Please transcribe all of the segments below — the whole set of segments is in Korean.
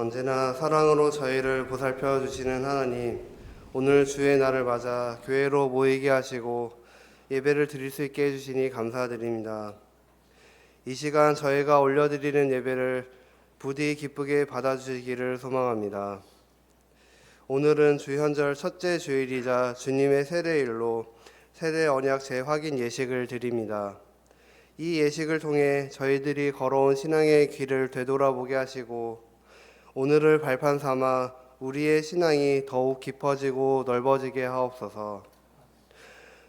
언제나 사랑으로 저희를 보살펴 주시는 하나님, 오늘 주의 날을 맞아 교회로 모이게 하시고 예배를 드릴 수 있게 해주시니 감사드립니다. 이 시간 저희가 올려드리는 예배를 부디 기쁘게 받아주시기를 소망합니다. 오늘은 주현절 첫째 주일이자 주님의 세례일로 세례 언약 재확인 예식을 드립니다. 이 예식을 통해 저희들이 걸어온 신앙의 길을 되돌아보게 하시고 오늘을 발판 삼아 우리의 신앙이 더욱 깊어지고 넓어지게 하옵소서.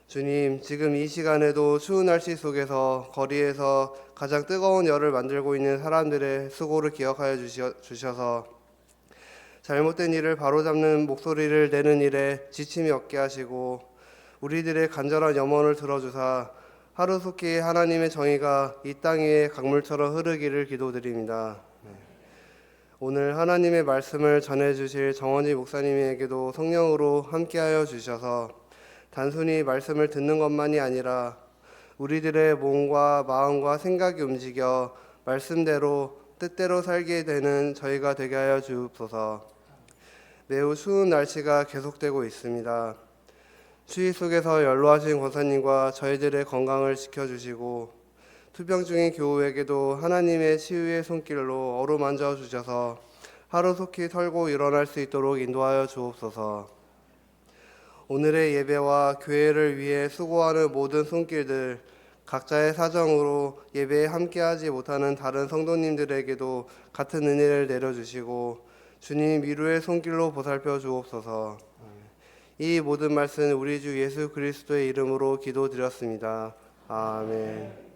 주님, 지금 이 시간에도 추운 날씨 속에서 거리에서 가장 뜨거운 열을 만들고 있는 사람들의 수고를 기억하여 주셔- 주셔서 잘못된 일을 바로잡는 목소리를 내는 일에 지침이 없게 하시고 우리들의 간절한 염원을 들어주사 하루속히 하나님의 정의가 이 땅 위에 강물처럼 흐르기를 기도드립니다. 네. 오늘 하나님의 말씀을 전해주실 정원지 목사님에게도 성령으로 함께하여 주셔서 단순히 말씀을 듣는 것만이 아니라 우리들의 몸과 마음과 생각이 움직여 말씀대로 뜻대로 살게 되는 저희가 되게 하여 주옵소서. 매우 추운 날씨가 계속되고 있습니다. 추위 속에서 연로하신 권사님과 저희들의 건강을 지켜주시고 투병 중인 교우에게도 하나님의 치유의 손길로 어루만져 주셔서 하루속히 털고 일어날 수 있도록 인도하여 주옵소서. 오늘의 예배와 교회를 위해 수고하는 모든 손길들 각자의 사정으로 예배에 함께하지 못하는 다른 성도님들에게도 같은 은혜를 내려주시고 주님 미루의 손길로 보살펴 주옵소서. 이 모든 말씀 우리 주 예수 그리스도의 이름으로 기도드렸습니다. 아멘.